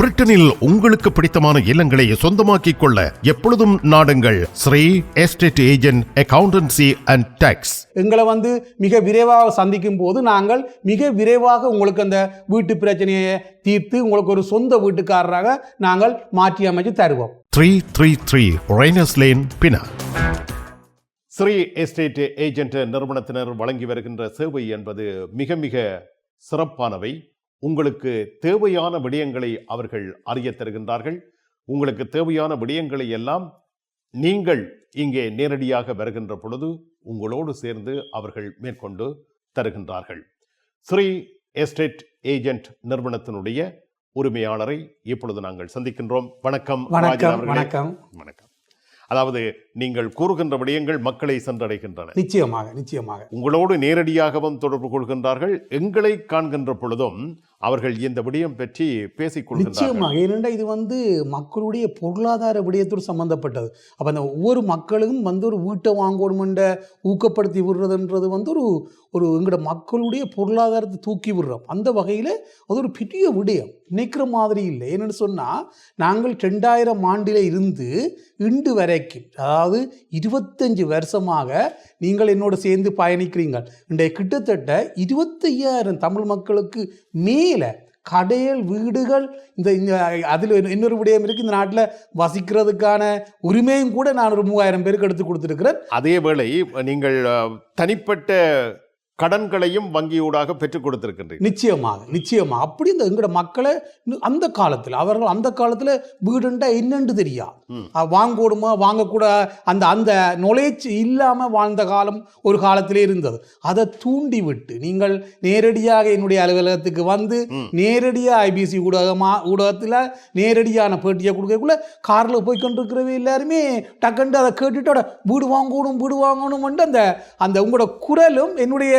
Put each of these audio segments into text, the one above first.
பிரிட்டனில் உங்களுக்கு பிடித்தமான இல்லங்களை சொந்தமாக்கிக் கொள்ள எப்பொழுதும் நாடுங்கள். Sri estate agent accountancy and tax. எங்களை வந்து மிக விரைவாக சந்திக்கும் போது நாங்கள் மிக விரைவாக உங்களுக்கு அந்த வீட்டு பிரச்சனையை தீர்த்து உங்களுக்கு ஒரு சொந்த வீட்டுக்காரராக நாங்கள் மாற்றி அமைச்சு தருவோம். Three three three Raines lane Bina Sri estate agent நிறுவனத்தினர் வழங்கி வருகின்ற சேவை என்பது மிக மிக சிறப்பானவை. உங்களுக்கு தேவையான விடயங்களை அவர்கள் அறிய தருகின்றார்கள். உங்களுக்கு தேவையான விடயங்களை எல்லாம் நீங்கள் இங்கே நேரடியாக வருகின்ற பொழுது உங்களோடு சேர்ந்து அவர்கள் மேற்கொண்டு தருகின்றார்கள். ஸ்ரீ எஸ்டேட் ஏஜென்ட் நிறுவனத்தினுடைய உரிமையாளரை இப்பொழுது நாங்கள் சந்திக்கின்றோம். வணக்கம். வணக்கம். வணக்கம். வணக்கம். அதாவது நீங்கள் கூறுகின்ற விடயங்கள் மக்களை சென்றடைகின்றன. நிச்சயமாக நிச்சயமாக. உங்களோடு நேரடியாகவும் தொடர்பு கொள்கின்றார்கள். எங்களை காண்கின்ற பொழுதும் அவர்கள் இந்த விடயம் பற்றி பேசிக் கொள்கின்றார்கள். நிச்சயமாக. ஏனென்றால் இது வந்து மக்களுடைய பொருளாதார விடயத்தோடு சம்பந்தப்பட்டது. அப்போ அந்த ஒவ்வொரு மக்களும் வந்து ஒரு வீட்டை வாங்கணுமென்ற ஊக்கப்படுத்தி விடுறதுன்றது வந்து ஒரு ஒரு எங்களோட மக்களுடைய பொருளாதாரத்தை தூக்கி விடுறோம். அந்த வகையில் அது ஒரு பெரிய விடயம். நினைக்கிற மாதிரி இல்லை. ஏன்னு சொன்னால் நாங்கள் ரெண்டாயிரம் ஆண்டில் இருந்து இன்று வரைக்கும் அதாவது இருபத்தஞ்சு வருஷமாக நீங்கள் என்னோடு சேர்ந்து பயணிக்கிறீங்கள் இன்றைய கிட்டத்தட்ட இருபத்தையாயிரம் தமிழ் மக்களுக்கு மேலே கடைகள் வீடுகள் இந்த இந்த அதில் இன்னொரு விடயம் இருக்குது இந்த நாட்டில் வசிக்கிறதுக்கான உரிமையும் கூட நான் ஒரு மூவாயிரம் பேருக்கு எடுத்து கொடுத்துருக்கிறேன். அதே வேளை நீங்கள் தனிப்பட்ட கடன்களையும் வங்கியூடாக பெற்றுக் கொடுத்திருக்கின்றீர்கள் நிச்சயமாக நிச்சயமாக அப்படி இந்த எங்களோட மக்களை அந்த காலத்தில் அவர்கள் அந்த காலத்தில் வீடுண்டா என்னன்னு தெரியாது ம். அஹ் வாங்கக்கூடுமா வாங்கக்கூட அந்த அந்த நுழைச்சி இல்லாமல் வாழ்ந்த காலம் ஒரு காலத்திலே இருந்தது அதை தூண்டி விட்டு நீங்கள் நேரடியாக என்னுடைய அலுவலகத்துக்கு வந்து. நேரடியாக ஐபிசி ஊடகமா ஊடகத்தில் நேரடியான பேட்டியை கொடுக்கக்குள்ள காரில் போய் கொண்டிருக்கிறவங்க எல்லாருமே டக்குண்டு அதை கேட்டுட்டு "அட, வீடு வாங்கணும் வீடு வாங்கணும்ன்ட்டு அந்த அந்த உங்களோட குரலும் என்னுடைய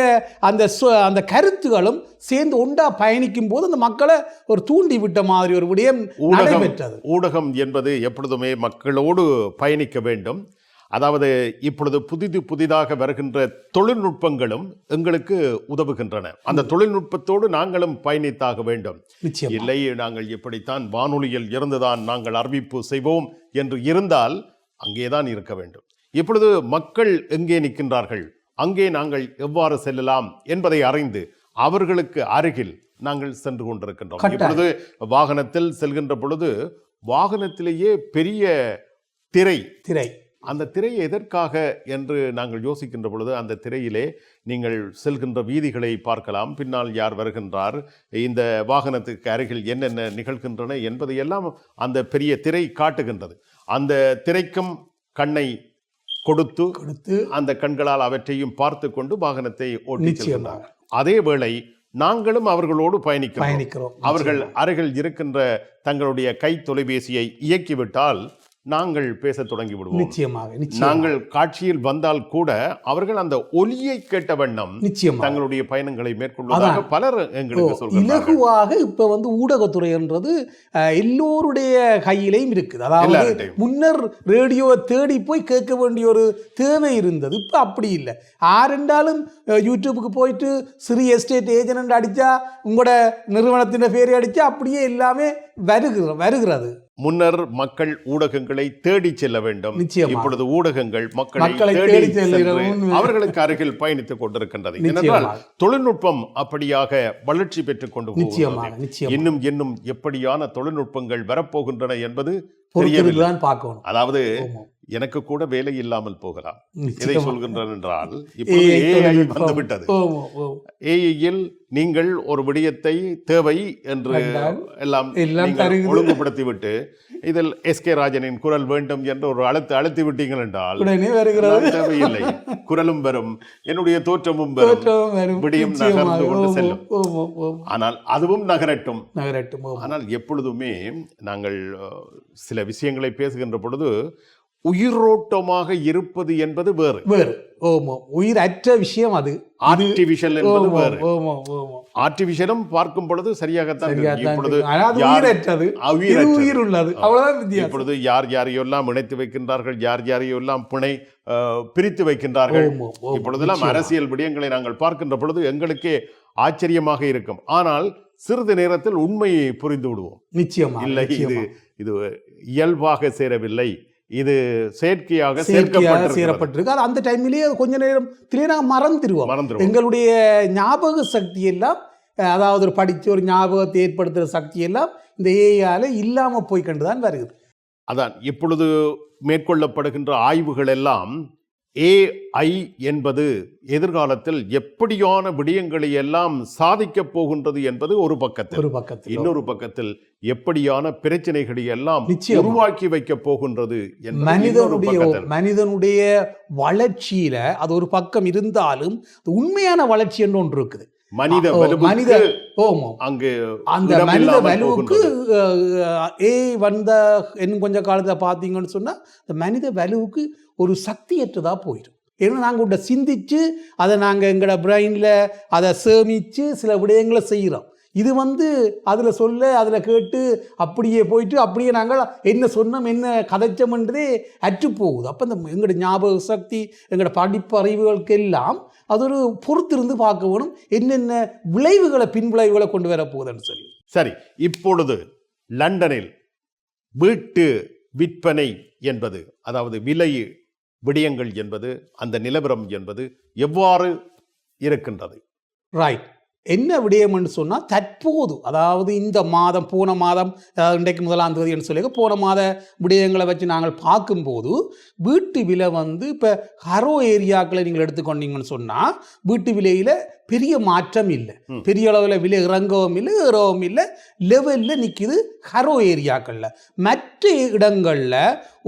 அந்த அந்த கருத்துகளும் சேர்ந்து ஒன்றா பயணிக்கும் போது அந்த மக்களை ஒரு தூண்டி விட்ட மாதிரி ஒரு விடயம் ஊடகம் நடைபெற்றது. ஊடகம் என்பது எப்பொழுதுமே மக்களோடு பயணிக்க வேண்டும். அதாவது இப்பொழுது புதிது புதிதாக வருகின்ற தொழில்நுட்பங்களும் எங்களுக்கு உதவுகின்றன. அந்த தொழில்நுட்பத்தோடு நாங்களும் பயணித்தாக வேண்டும். நிச்சயம். இல்லை நாங்கள் இப்படித்தான் வானொலியில் இருந்துதான் நாங்கள் அறிவிப்பு செய்வோம் என்று இருந்தால் அங்கேதான் இருக்க வேண்டும். இப்பொழுது மக்கள் எங்கே நிற்கின்றார்கள்? அங்கே நாங்கள் எவ்வாறு செல்லலாம் என்பதை அறிந்து அவர்களுக்கு அருகில் நாங்கள் சென்று கொண்டிருக்கின்றோம். இப்பொழுது வாகனத்தில் செல்கின்ற பொழுது வாகனத்திலேயே பெரிய திரை திரை. அந்த திரை எதற்காக என்று நாங்கள் யோசிக்கின்ற பொழுது அந்த திரையிலே நீங்கள் செல்கின்ற வீதிகளை பார்க்கலாம். பின்னால் யார் வருகின்றார்? இந்த வாகனத்துக்கு அருகில் என்னென்ன நிகழ்கின்றன என்பதையெல்லாம் அந்த பெரிய திரை காட்டுகின்றது. அந்த திரைக்கும் கண்ணை கொடுத்து கொடுத்து அந்த கண்களால் அவற்றையும் பார்த்து கொண்டு வாகனத்தை ஓட்டி. செல்கின்றார் அதே வேளை நாங்களும் அவர்களோடு பயணிக்கிறோம். பயணிக்கிறோம். அவர்கள் அருகில் இருக்கின்ற தங்களுடைய கை தொலைபேசியை இயக்கிவிட்டால் நாங்கள் பேசத் தொடங்கி விடுவோம் நிச்சயமாக. நிச்சயம் நாங்கள் காட்சியில் வந்தால் கூட அவர்கள் அந்த ஒலியை கேட்ட வண்ணம் நிச்சயமாக. தங்களுடைய பயணங்களை மேற்கொள்வதாக பலர் எங்களுக்கு சொல்கிறார்கள். இலகுவாக இப்ப வந்து ஊடகத்துறைன்றது எல்லோருடைய கையிலையும் இருக்குது. அதாவது. முன்னர் ரேடியோவை தேடி போய் கேட்க வேண்டிய ஒரு தேவை இருந்தது. இப்ப அப்படி இல்லை. ஆரெண்டாலும் அஹ், யூடியூபுக்கு போயிட்டு சிறு எஸ்டேட் ஏஜென்ட் அடிச்சா உங்களோட நிறுவனத்தின் பேரை அடிச்சா அப்படியே எல்லாமே வருகிற வருகிறது. முன்னர் மக்கள் ஊடகங்களை தேடி செல்ல வேண்டும். இப்பொழுது ஊடகங்கள் மக்களை தேடி. அவர்களுக்கு அருகில் பயணித்துக் கொண்டிருக்கின்றது. ஏனென்றால் தொழில்நுட்பம் அப்படியாக வளர்ச்சி பெற்றுக் கொண்டு இன்னும் இன்னும் எப்படியான தொழில்நுட்பங்கள் வரப்போகின்றன என்பது தெரியவில்லை பொறுத்திருந்து தான் பார்க்கணும் அதாவது. எனக்கு கூட வேலை இல்லாமல் போகலாம் இதை. சொல்கின்றேன் என்றால் ஏஐ. வந்துவிட்டது. ஏஐயில் நீங்கள் ஒரு விடயத்தை தேவை என்று எல்லாம் எல்லாம் நீங்கள் தருகிறது. ஒழுங்குபடுத்தி விட்டு இதில் எஸ் கே ராஜனின் குரல் வேண்டும் என்று ஒரு அழுத்து அழுத்தி விட்டீங்கள் என்றால் தேவையில்லை குரலும் வரும் என்னுடைய தோற்றமும் வரும். விடியும். நகர்ந்து கொண்டு செல்லும். ஆனால் அதுவும் நகரட்டும் நகரட்டும். ஆனால் எப்பொழுதுமே நாங்கள் அஹ், சில விஷயங்களை பேசுகின்ற பொழுது உயிரோட்டமாக இருப்பது என்பது வேறு. வேறு. ஓமோ. உயிர் அற்ற விஷயம் அது. ஆர்டிபிஷியல் என்பது வேறு. ஓமோ, ஓமோ. ஆர்டிபிஷியலும் பார்க்கும் பொழுது சரியாகத்தான் இப்பொழுது உயிரற்றது. உயிர் உள்ளது அவ்வளவுதான் வித்தியாசம். இப்பொழுது யார் யாரையெல்லாம் இணைத்து வைக்கின்றார்கள் யார் யாரையெல்லாம் பிணை அஹ், பிரித்து வைக்கின்றார்கள்? இப்பொழுதெல்லாம். அரசியல் விடயங்களை நாங்கள் பார்க்கின்ற பொழுது எங்களுக்கே ஆச்சரியமாக இருக்கும். ஆனால் சிறிது நேரத்தில் உண்மையை புரிந்து விடுவோம். நிச்சயமா இல்லை இது. இது இயல்பாக சேரவில்லை. இது செயற்கையாக செயற்கையாக. சேரப்பட்டிருக்கு. அது அந்த டைம்லயே கொஞ்ச நேரம் திடீர்னு நாங்க மறந்துடுவோம் மறந்துடுவோம் எங்களுடைய ஞாபக சக்தி எல்லாம் அதாவது ஒரு படித்து ஒரு ஞாபகத்தை ஏற்படுத்துகிற சக்தி எல்லாம் இந்த ஏஐயால இல்லாம போய் கண்டுதான் வருகிறது அதான் இப்பொழுது மேற்கொள்ளப்படுகின்ற ஆய்வுகள் எல்லாம் ஏஐ என்பது எதிர்காலத்தில் எப்படியான விடயங்களை எல்லாம் சாதிக்கப் போகின்றது என்பது ஒரு பக்கத்தில். ஒரு பக்கத்தில். இன்னொரு பக்கத்தில் எப்படியான பிரச்சனைகளை எல்லாம். உருவாக்கி வைக்க போகின்றது மனிதனுடைய மனிதனுடைய வளர்ச்சியில அது ஒரு பக்கம் இருந்தாலும் உண்மையான வளர்ச்சி என்று ஒன்று இருக்குது. மனித மனித அங்கு அந்த மனித வலுவுக்கு. ஏ வந்த இன்னும் கொஞ்ச காலத்துல பார்த்தீங்கன்னு சொன்னா இந்த மனித வலுவுக்கு ஒரு சக்தியற்றதாக போயிடும். ஏன்னா நாங்கள் உண்ட சிந்திச்சு அதை நாங்கள் எங்களோட பிரெயினில் அதை சேமித்து சில விடயங்களை செய்கிறோம் இது வந்து அதில் சொல்ல அதில் கேட்டு அப்படியே போயிட்டு அப்படியே நாங்கள் என்ன சொன்னோம் என்ன கதைச்சோம்ன்றதே அற்று போகுது. அப்போ இந்த எங்களோட ஞாபக சக்தி எங்களோட படிப்பு அறிவுகளுக்கு எல்லாம் அது ஒரு பொறுத்திருந்து பார்க்க வேணும். என்னென்ன விளைவுகளை பின் விளைவுகளை கொண்டு வர போகுதுன்னு சொல்லி. சரி இப்பொழுது லண்டனில் வீட்டு விற்பனை என்பது அதாவது விலை விடயங்கள் என்பது அந்த நிலவரம் என்பது எவ்வாறு இருக்கின்றது? ரைட் என்ன விடயம்னு சொன்னால் தற்போது அதாவது இந்த மாதம் போன மாதம் அதாவது இன்றைக்கு முதலாம் தேதின்னு சொல்லி போன மாத விடயங்களை வச்சு நாங்கள் பார்க்கும்போது வீட்டு விலை வந்து இப்போ ஹரோ ஏரியாக்களை நீங்கள் எடுத்துக்கொண்டீங்கன்னு சொன்னால் வீட்டு விலையில் பெரிய மாற்றம் இல்லை. பெரிய அளவில் விலை இறங்கவும் இல்லை ஏறவும் இல்லை லெவலில் நிற்கிது ஹரோ ஏரியாக்களில். மற்ற இடங்களில்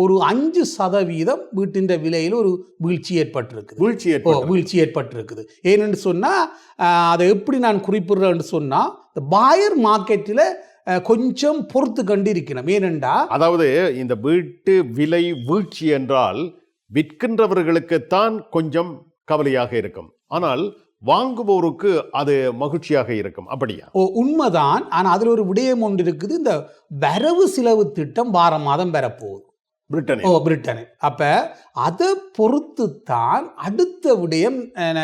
ஒரு அஞ்சு சதவீதம் வீட்டின் விலையில் ஒரு வீழ்ச்சி ஏற்பட்டிருக்குது. வீழ்ச்சி வீழ்ச்சி ஏற்பட்டிருக்குது. ஏன்னு சொன்னால் அதை எப்படி நான் குறிப்பிடுறேன்னு சொன்னால் இந்த பாயர் மார்க்கெட்டில் கொஞ்சம் பொறுத்து கண்டு இருக்கணும் ஏனெண்டா அதாவது இந்த வீட்டு விலை வீழ்ச்சி என்றால் விற்கின்றவர்களுக்குத்தான் கொஞ்சம் கவலையாக இருக்கும். ஆனால் வாங்குவோருக்கு அது மகிழ்ச்சியாக இருக்கும். அப்படியா? ஓ உண்மைதான். ஆனால் அதில் ஒரு விடயம் ஒன்று இருக்குது. இந்த வரவு செலவு திட்டம் வாரம் மாதம் வரப்போகுது. பிரிட்டனில் ஓ பிரிட்டனில் அப்போ அதை பொறுத்து தான் அடுத்த விடயம்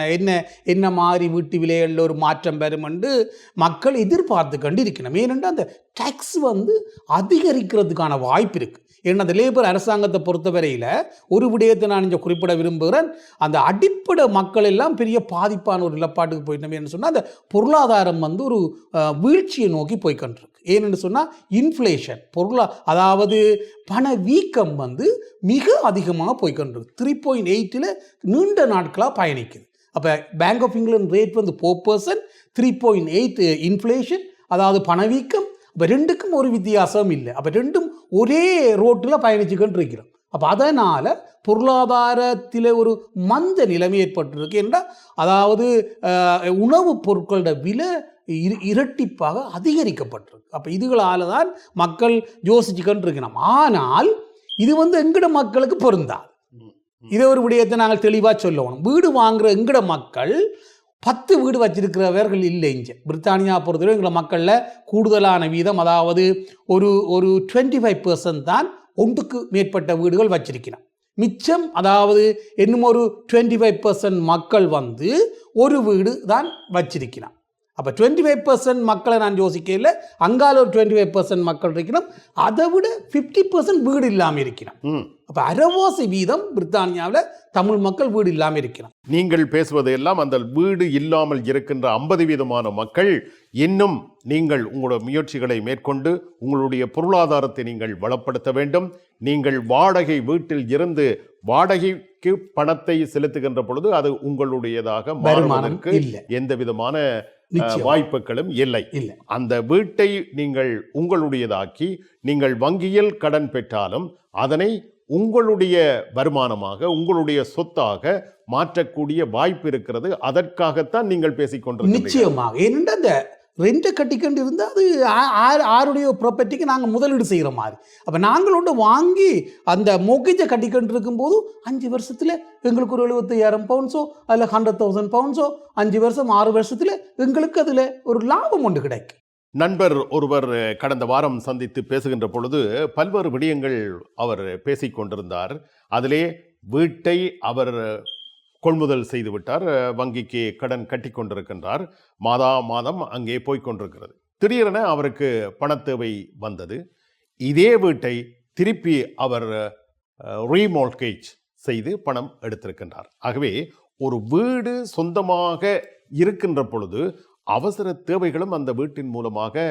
என்ன என்ன மாதிரி வீட்டு விலைகளில் ஒரு மாற்றம் வரும் என்று மக்கள் எதிர்பார்த்து கண்டு இருக்கணும் ஏனென்றால் அந்த டேக்ஸ் வந்து அதிகரிக்கிறதுக்கான வாய்ப்பு இருக்குது ஏன்னா அந்த லேபர் அரசாங்கத்தை பொறுத்தவரையில் ஒரு விடயத்தை நான் இங்கே குறிப்பிட விரும்புகிறேன். அந்த அடிப்படை மக்கள் எல்லாம் பெரிய பாதிப்பான ஒரு நிலப்பாட்டுக்கு போயிட்டோம் சொன்னால் அந்த பொருளாதாரம் வந்து ஒரு வீழ்ச்சியை நோக்கி போய்கொண்டிருக்கு ஏன்னு சொன்னால் இன்ஃப்ளேஷன் பொருளா அதாவது பண வீக்கம் வந்து மிக அதிகமாக போய்கொண்டிருக்கு த்ரீ பாயிண்ட் எயிட்டில் நீண்ட நாட்களாக பயணிக்குது. அப்போ பேங்க் ஆஃப் இங்கிலாந்து ரேட் வந்து four percent three point eight inflation அதாவது பணவீக்கம் அப்போ ரெண்டுக்கும் ஒரு வித்தியாசம் இல்லை. அப்போ ரெண்டும் ஒரே ரோட்டில் பயணிச்சுக்கிட்டு இருக்கிறோம் அப்போ அதனால் பொருளாதாரத்தில் ஒரு மந்த நிலைமை ஏற்பட்டிருக்கு. என்றால் அதாவது உணவுப் பொருட்களோட விலை இரு இரட்டிப்பாக அதிகரிக்கப்பட்டிருக்கு. அப்போ இதுகளால் தான் மக்கள் யோசிச்சுக்கிட்டு இருக்கணும் ஆனால் இது வந்து எங்கட மக்களுக்கு பொருந்தாது. இதை ஒரு விடயத்தை நாங்கள் தெளிவாக சொல்லணும் வீடு வாங்குற எங்கட மக்கள் பத்து வீடு வச்சிருக்கிறவர்கள் இல்லை இங்கே. பிரித்தானியா பொறுத்தவரை எங்களை மக்களில் கூடுதலான வீதம் அதாவது ஒரு ஒரு டுவெண்ட்டி ஃபைவ் தான் ஒன்றுக்கு மேற்பட்ட வீடுகள் வச்சிருக்கிறோம் மிச்சம் அதாவது இன்னும் ஒரு டுவெண்ட்டி ஃபைவ் பர்சன்ட் மக்கள் வந்து ஒரு வீடு தான் வச்சிருக்கிறான். அப்போ டுவெண்ட்டி ஃபைவ் மக்களை நான் யோசிக்கல அங்கால ஒரு டுவெண்ட்டி ஃபைவ் மக்கள் இருக்கணும். அதை விட ஃபிஃப்டி பர்சன்ட் வீடு இல்லாமல் இருக்கிறோம் ம். அப்போ அரைவாசி வீதம் பிரித்தானியாவில் தமிழ் மக்கள் வீடு இல்லாமல் இருக்கிறோம் நீங்கள் பேசுவது எல்லாம் அந்த வீடு இல்லாமல் இருக்கின்ற ஐம்பது வீதமான மக்கள் இன்னும் நீங்கள் உங்களோட முயற்சிகளை மேற்கொண்டு உங்களுடைய பொருளாதாரத்தை நீங்கள் வளப்படுத்த வேண்டும். நீங்கள் வாடகை வீட்டில் இருந்து வாடகைக்கு பணத்தை செலுத்துகின்ற பொழுது அது உங்களுடையதாக மாறுவதற்கு எந்த விதமான வாய்ப்புகளும் இல்லை. அந்த வீட்டை நீங்கள் உங்களுடையதாக்கி நீங்கள் வங்கியில் கடன் பெற்றாலும் அதனை உங்களுடைய வருமானமாக உங்களுடைய சொத்தாக மாற்றக்கூடிய வாய்ப்பு இருக்கிறது. அதற்காகத்தான் நீங்கள் பேசிக் கொண்டிருக்கிறீர்கள் நிச்சயமாக. ஏனென்றால் அந்த ரெண்டை கட்டிக்கொண்டு இருந்தால் அது ஆ- ஆருடைய ப்ராப்பர்ட்டிக்கு நாங்கள் முதலீடு செய்கிற மாதிரி. அப்போ நாங்களோட ஒன்று வாங்கி அந்த மொக்கேஜை கட்டிக்கொண்டு இருக்கும்போது அஞ்சு வருஷத்தில் எங்களுக்கு ஒரு எழுபத்தையாயிரம் பவுன்ஸோ அதில் ஹண்ட்ரட் தௌசண்ட் பவுன்ஸோ அஞ்சு வருஷம் ஆறு வருஷத்தில் எங்களுக்கு அதில் ஒரு லாபம் ஒன்று கிடைக்கும். நண்பர் ஒருவர் கடந்த வாரம் சந்தித்து பேசுகின்ற பொழுது பல்வேறு விடயங்கள் அவர் பேசிக் கொண்டிருந்தார் அதிலே வீட்டை அவர் கொள்முதல் செய்துவிட்டார். வங்கிக்கு கடன் கட்டி கொண்டிருக்கின்றார் மாதா மாதம் அங்கே போய்க் கொண்டிருக்கிறது திடீரென அவருக்கு பணத்தேவை வந்தது. இதே வீட்டை திருப்பி அவர் ரீமோல்கேஜ் செய்து பணம் எடுத்திருக்கின்றார். ஆகவே ஒரு வீடு சொந்தமாக இருக்கின்ற பொழுது அவசர தேவைகளும் அந்த வீட்டின் மூலமாக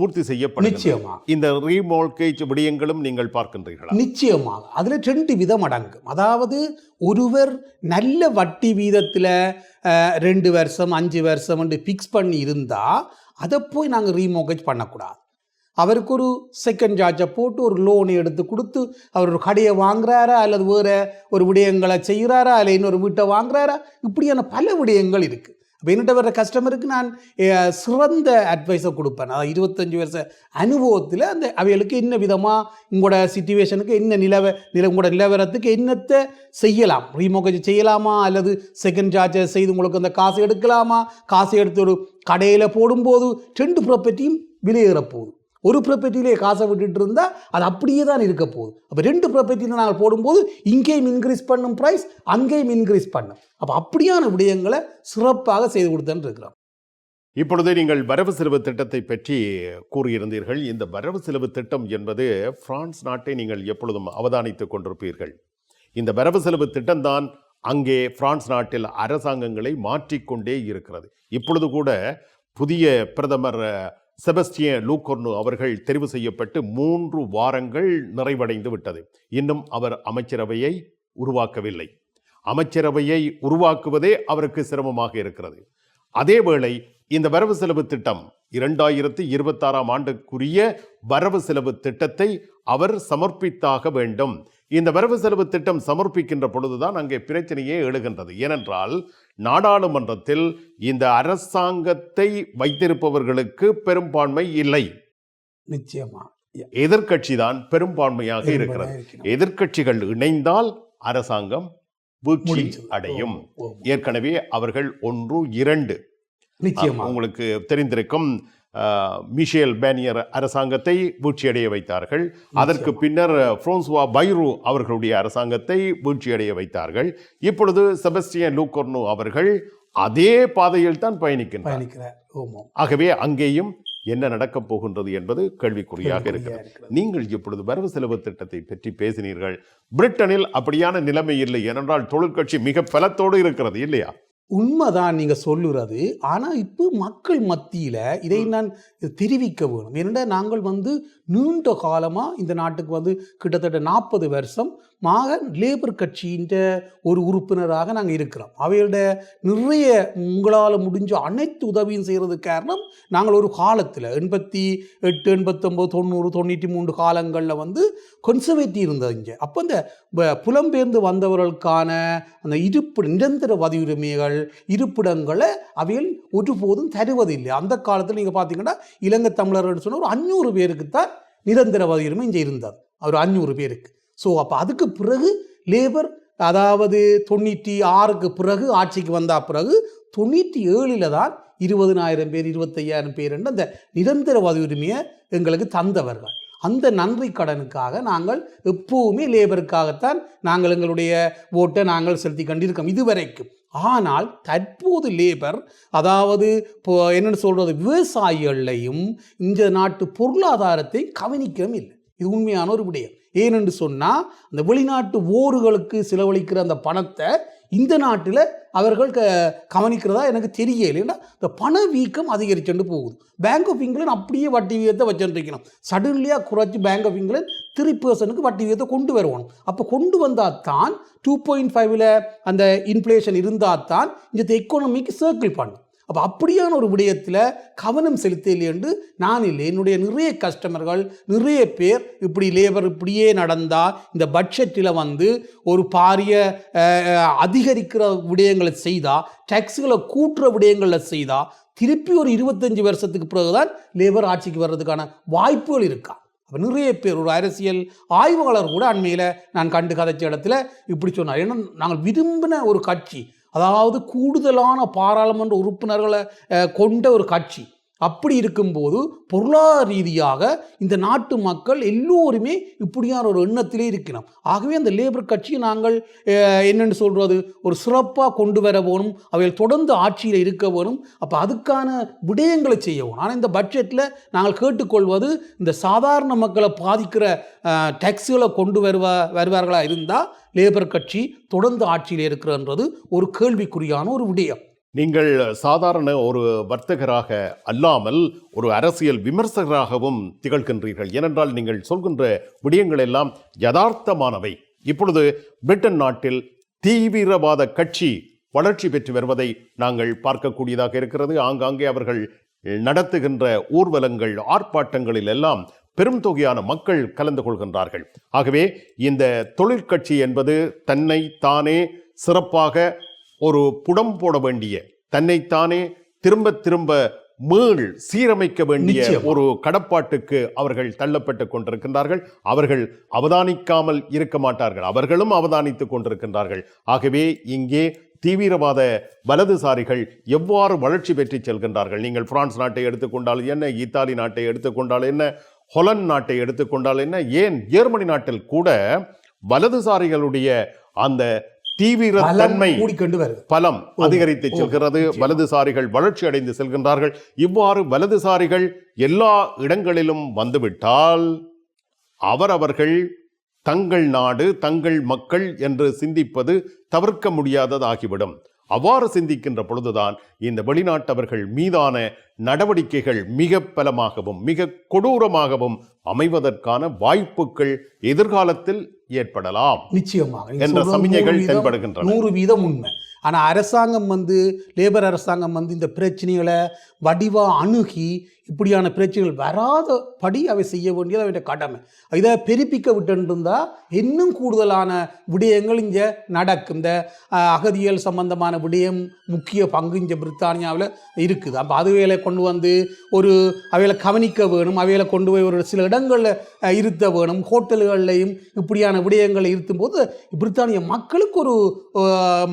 பூர்த்தி செய்யப்படும் நிச்சயமாக இந்த ரீமோல்கேஜ் விடயங்களும் நீங்கள் பார்க்கின்றீர்களா? நிச்சயமாக. அதில் ரெண்டு விதம் அடங்கும் அதாவது ஒருவர் நல்ல வட்டி வீதத்தில் ரெண்டு வருஷம் அஞ்சு வருஷம் ஃபிக்ஸ் பண்ணி இருந்தால் அதை போய் நாங்கள் ரீமோகேஜ் பண்ணக்கூடாது. அவருக்கு ஒரு செகண்ட் சார்ஜை போட்டு ஒரு லோன் எடுத்து கொடுத்து அவர் ஒரு கடையை வாங்குறாரா அல்லது வேறு ஒரு விடயங்களை செய்கிறாரா அல்ல இன்னொரு வீட்டை வாங்குறாரா இப்படியான பல விடயங்கள் இருக்குது அப்போ என்கிட்ட வர்ற கஸ்டமருக்கு நான் சிறந்த அட்வைஸை கொடுப்பேன். அதாவது இருபத்தஞ்சி வருஷ அனுபவத்தில் அந்த அவைகளுக்கு என்ன விதமாக உங்களோட சுச்சுவேஷனுக்கு என்ன நிலவ நில உங்களோட நிலவரத்துக்கு என்னத்தை செய்யலாம்? ரீமோகேஜ் செய்யலாமா? அல்லது செகண்ட் சார்ஜை செய்து உங்களுக்கு அந்த காசு எடுக்கலாமா? காசு எடுத்து ஒரு கடையில் போடும்போது ரெண்டு ப்ராப்பர்ட்டியும் விலையேற போகுது. ஒரு ப்ராப்பர்ட்டியிலே காசை விட்டுட்டு இருந்தால் அது அப்படியே தான் இருக்க போகுது. அப்போ ரெண்டு ப்ராப்பர்ட்டியில் நாங்கள் போடும்போது இங்கேயும் இன்க்ரீஸ் பண்ணும் ப்ரைஸ் அங்கேயும் இன்க்ரீஸ் பண்ணும். அப்போ அப்படியான விடயங்களை சிறப்பாக செய்து கொடுத்தேன்னு இருக்கிறோம். இப்பொழுது நீங்கள் வரவு செலவு திட்டத்தை பற்றி கூறியிருந்தீர்கள். இந்த வரவு செலவு திட்டம் என்பது பிரான்ஸ் நாட்டை நீங்கள் எப்பொழுதும் அவதானித்துக் கொண்டிருப்பீர்கள். இந்த வரவு செலவு திட்டம்தான் அங்கே பிரான்ஸ் நாட்டில் அரசாங்கங்களை மாற்றிக்கொண்டே இருக்கிறது. இப்பொழுது கூட புதிய பிரதமர் செபஸ்டியன் லூகொர்னு அவர்கள் தெரிவு செய்யப்பட்டு மூன்று வாரங்கள் நிறைவடைந்து விட்டது. இன்னும் அவர் அமைச்சரவையை உருவாக்கவில்லை. அமைச்சரவையை உருவாக்குவதே அவருக்கு சிரமமாக இருக்கிறது. அதேவேளை இந்த வரவு செலவு திட்டம் இரண்டாயிரத்தி இருபத்தாறாம் ஆண்டுக்குரிய வரவு செலவு திட்டத்தை அவர் சமர்ப்பித்தாக வேண்டும். இந்த வரவு செலவு திட்டம் சமர்ப்பிக்கின்ற பொழுதுதான் அங்கே பிரச்சனையே எழுகின்றது. ஏனென்றால் நாடாளுமன்றத்தில் இந்த அரசாங்கத்தை வைத்திருப்பவர்களுக்கு பெரும்பான்மை இல்லை நிச்சயமா எதிர்க்கட்சி தான் பெரும்பான்மையாக இருக்கிறது. எதிர்க்கட்சிகள் இணைந்தால் அரசாங்கம் வீழ்ச்சி. அடையும். ஏற்கனவே அவர்கள் ஒன்று இரண்டு உங்களுக்கு தெரிந்திருக்கும் மிஷேல் பேனியர் அரசாங்கத்தை வீழ்ச்சியடைய வைத்தார்கள். அதற்கு பின்னர் பிரான்சுவா பைரு அவர்களுடைய அரசாங்கத்தை வீழ்ச்சியடைய வைத்தார்கள். இப்பொழுது செபஸ்டியன் லூகொர்னு அவர்கள் அதே பாதையில் தான் ஓமோ. ஆகவே அங்கேயும் என்ன நடக்கப் போகின்றது என்பது கேள்விக்குறியாக இருக்கிறது. நீங்கள் இப்பொழுது வரவு செலவு திட்டத்தை பற்றி பேசினீர்கள். பிரிட்டனில் அப்படியான நிலைமை இல்லை. ஏனென்றால் தொழிற்கட்சி மிக பலத்தோடு இருக்கிறது இல்லையா? உண்மைதான் நீங்க சொல்லுறது. ஆனா இப்போ மக்கள் மத்தியில இதை நான் தெரிவிக்க வேணும். ஏனென்றா நாங்கள் வந்து நீண்ட காலமா இந்த நாட்டுக்கு வந்து கிட்டத்தட்ட நாற்பது வருஷம் மாக லேபர் கட்சியின் ஒரு உறுப்பினராக நாங்கள் இருக்கிறோம். அவையோட நிறைய உங்களால் முடிஞ்ச அனைத்து உதவியும் செய்கிறதுக்கு காரணம் நாங்கள் ஒரு காலத்தில் எண்பத்தி எட்டு எண்பத்தொம்போது தொண்ணூறு தொண்ணூற்றி மூன்று காலங்களில் வந்து கொன்சர்வேட்டிவ் இருந்தது இங்கே. அப்போ இந்த புலம்பெயர்ந்து வந்தவர்களுக்கான அந்த இருப்பு நிரந்தர வதியுரிமைகள் இருப்பிடங்களை அவையில் ஒருபோதும் தருவதில்லை. அந்த காலத்தில் நீங்கள் பார்த்தீங்கன்னா இலங்கை தமிழர்கள் சொன்ன ஒரு அஞ்சூறு பேருக்கு தான் நிரந்தர வதியுரிமை இங்கே இருந்தது. ஒரு அஞ்சூறு பேருக்கு. ஸோ அப்போ அதுக்கு பிறகு லேபர் அதாவது தொண்ணூற்றி ஆறுக்கு பிறகு ஆட்சிக்கு வந்த பிறகு தொண்ணூற்றி ஏழில் தான் இருபதனாயிரம் பேர் இருபத்தையாயிரம் பேர் என்று அந்த நிரந்தர உரிமையை எங்களுக்கு தந்தவர்கள். அந்த நன்றி கடனுக்காக நாங்கள் எப்போவுமே லேபருக்காகத்தான் நாங்கள் எங்களுடைய ஓட்டை நாங்கள் செலுத்தி கண்டிருக்கோம் இதுவரைக்கும். ஆனால் தற்போது லேபர் அதாவது இப்போ என்னென்னு சொல்கிறது விவசாயிகளையும் இந்த நாட்டு பொருளாதாரத்தை கவனிக்கவும் இல்லை. இது உண்மையான ஒரு விடயம். ஏனென்று சொன்னால் அந்த வெளிநாட்டு ஓர்களுக்கு செலவழிக்கிற அந்த பணத்தை இந்த நாட்டில் அவர்கள் க கவனிக்கிறதா எனக்கு தெரியல. ஏன்னா இந்த பணவீக்கம் அதிகரிச்சுட்டு போகுது. பேங்க் ஆஃப் இங்கிலாந்து அப்படியே வட்டி விகிதத்தை வச்சுருக்கணும் சடன்லியாக குறைச்சி பேங்க் ஆஃப் இங்கிலாந்து த்ரீ பர்சனுக்கு வட்டி விகிதத்தை கொண்டு வருவணும் அப்போ கொண்டு வந்தால் தான் டூ பாயிண்ட் ஃபைவ்ல அந்த இன்ஃப்ளேஷன் இருந்தால் தான் இந்த எக்கானமிக்கு சர்க்கிள் பண்ணும் அப்போ அப்படியான ஒரு விடயத்தில் கவனம் செலுத்தலை என்று நான் இல்லை. என்னுடைய நிறைய கஸ்டமர்கள் நிறைய பேர் இப்படி லேபர் இப்படியே நடந்தால் இந்த பட்ஜெட்டில் வந்து ஒரு பாரிய அதிகரிக்கிற விடயங்களை செய்தால் டேக்ஸுகளை கூட்டுற விடயங்களை செய்தால் திருப்பி ஒரு இருபத்தஞ்சி வருஷத்துக்கு பிறகுதான் லேபர் ஆட்சிக்கு வர்றதுக்கான வாய்ப்புகள் இருக்கா? அப்போ நிறைய பேர் ஒரு அரசியல் ஆய்வாளர் கூட அண்மையில் நான் கண்டு கதைச்ச இடத்துல இப்படி சொன்னார். ஏன்னா நாங்கள் விரும்பின ஒரு கட்சி அதாவது கூடுதலான பாராளுமன்ற உறுப்பினர்களை கொண்ட ஒரு கட்சி. அப்படி இருக்கும்போது பொருளாதார ரீதியாக இந்த நாட்டு மக்கள் எல்லோருமே இப்படியான ஒரு எண்ணத்திலே இருக்கணும் ஆகவே அந்த லேபர் கட்சியை நாங்கள் என்னென்னு சொல்கிறது ஒரு சிறப்பாக கொண்டு வர வேணும் அவைகள் தொடர்ந்து ஆட்சியில் இருக்க வேணும் அப்போ அதுக்கான விடயங்களை செய்ய வேணும். ஆனால் இந்த பட்ஜெட்டில் நாங்கள் கேட்டுக்கொள்வது இந்த சாதாரண மக்களை பாதிக்கிற டேக்ஸுகளை கொண்டு வருவா வருவார்களாக இருந்தால் லேபர் கட்சி தொடர்ந்து ஆட்சியில் இருக்கிறன்றது ஒரு கேள்விக்குறியான ஒரு விடயம். நீங்கள் சாதாரண ஒரு வர்த்தகராக அல்லாமல் ஒரு அரசியல் விமர்சகராகவும் திகழ்கின்றீர்கள். ஏனென்றால் நீங்கள் சொல்கின்ற விடயங்கள் எல்லாம் யதார்த்தமானவை. இப்பொழுது பிரிட்டன் நாட்டில் தீவிரவாத கட்சி வளர்ச்சி பெற்று வருவதை நாங்கள் பார்க்கக்கூடியதாக இருக்கிறது. ஆங்காங்கே அவர்கள் நடத்துகின்ற ஊர்வலங்கள் ஆர்ப்பாட்டங்களில் எல்லாம் பெரும் தொகையான மக்கள் கலந்து கொள்கின்றார்கள். ஆகவே இந்த தொழிற்கட்சி என்பது தன்னை தானே சிறப்பாக ஒரு புடம் போட வேண்டிய தன்னைத்தானே திரும்ப திரும்ப மீள் சீரமைக்க வேண்டிய. ஒரு கடப்பாட்டுக்கு அவர்கள் தள்ளப்பட்டு கொண்டிருக்கின்றார்கள். அவர்கள் அவதானிக்காமல் இருக்க மாட்டார்கள். அவர்களும் அவதானித்துக் கொண்டிருக்கின்றார்கள். ஆகவே இங்கே தீவிரவாத வலதுசாரிகள் எவ்வாறு வளர்ச்சி பெற்று செல்கின்றார்கள்? நீங்கள் பிரான்ஸ் நாட்டை எடுத்துக்கொண்டால் என்ன? இத்தாலி நாட்டை எடுத்துக்கொண்டால் என்ன? ஹொலண்ட் நாட்டை எடுத்துக்கொண்டால் என்ன? ஏன் ஜெர்மனி நாட்டில் கூட வலதுசாரிகளுடைய அந்த தீவிர தன்மை பலம் அதிகரித்து செல்கிறது. வலதுசாரிகள் வளர்ச்சி அடைந்து செல்கின்றார்கள். இவ்வாறு வலதுசாரிகள் எல்லா இடங்களிலும் வந்துவிட்டால் அவரவர்கள் தங்கள் நாடு தங்கள் மக்கள் என்று சிந்திப்பது தவிர்க்க முடியாததாகிவிடும். அவ்வாறு சிந்திக்கின்ற பொழுதுதான் இந்த வெளிநாட்டவர்கள் மீதான நடவடிக்கைகள் மிக பலமாகவும் மிக கொடூரமாகவும் அமைவதற்கான வாய்ப்புகள் எதிர்காலத்தில் ஏற்படலாம் நிச்சயமாக என்ற வீதம், தென்படுகின்றன. நூறு வீதம் உண்மை ஆனால் அரசாங்கம் வந்து லேபர் அரசாங்கம் வந்து இந்த பிரச்சனைகளை வடிவா அணுகி இப்படியான பிரச்சனைகள் வராதபடி அவை செய்ய வேண்டியது அவருடைய கடமை இதை பெருப்பிக்க விட்டுருந்தா இன்னும் கூடுதலான விடயங்கள் இங்கே நடக்கும். இந்த அகதியல் சம்பந்தமான விடயம் முக்கிய பங்கு இங்கே பிரித்தானியாவில் இருக்குது. அப்போ அதுவேளை கொண்டு வந்து ஒரு அவைகளை கவனிக்க வேணும் அவைகளை கொண்டு போய் ஒரு சில இடங்களில் இருத்த வேணும். ஹோட்டல்கள்லையும் இப்படியான விடயங்களை இருத்தும்போது பிரித்தானிய மக்களுக்கு ஒரு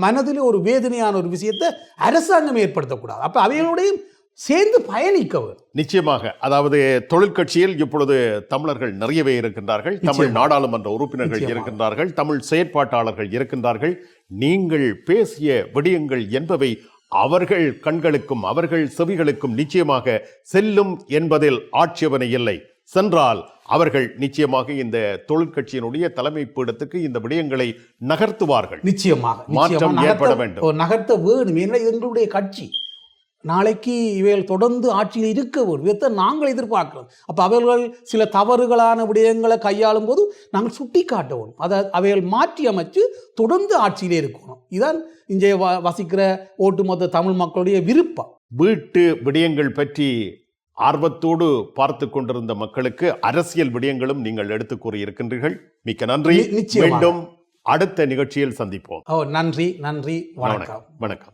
மனதில் ஒரு வேதனையான ஒரு விஷயத்தை அரசாங்கம் ஏற்படுத்தக்கூடாது. அப்போ அவைகளுடையும் சேர்ந்து பயணிக்க வேணும் நிச்சயமாக. அதாவது தொழிற்கட்சியில் இப்பொழுது தமிழர்கள் நிறையவே இருக்கின்றார்கள். தமிழ். நாடாளுமன்ற உறுப்பினர்கள். இருக்கின்றார்கள். தமிழ் செயற்பாட்டாளர்கள் இருக்கின்றார்கள். நீங்கள் பேசிய விடயங்கள் என்பவை அவர்கள் கண்களுக்கும் அவர்கள் செவிகளுக்கும் நிச்சயமாக செல்லும் என்பதில் ஆட்சேபனை இல்லை. சென்றால் அவர்கள் நிச்சயமாக இந்த தொழிற்கட்சியினுடைய தலைமை பீடத்துக்கு இந்த விடயங்களை நகர்த்துவார்கள். நிச்சயமாக. மாற்றம் ஏற்பட வேண்டும். நகர்த்த வேணும். எங்களுடைய கட்சி. நாளைக்கு இவைகள் தொடர்ந்து ஆட்சியில் இருக்க இதைத்தான் நாங்கள் எதிர்பார்க்கிறோம். அப்போ அவர்கள் சில தவறுகளான விடயங்களை கையாளும் போது நாங்கள் சுட்டி காட்ட வேணும் அதை அவைகள் மாற்றி அமைச்சு தொடர்ந்து ஆட்சியிலே இருக்கணும். இதுதான் இங்கே வ- வசிக்கிற ஒட்டுமொத்த தமிழ் மக்களுடைய விருப்பம். வீட்டு விடயங்கள் பற்றி ஆர்வத்தோடு பார்த்து கொண்டிருந்த மக்களுக்கு அரசியல் விடயங்களும் நீங்கள் எடுத்து கூறியிருக்கின்றீர்கள். மிக்க நன்றி. மீண்டும் அடுத்த நிகழ்ச்சியில் சந்திப்போம். ஓ நன்றி நன்றி. வணக்கம். வணக்கம்.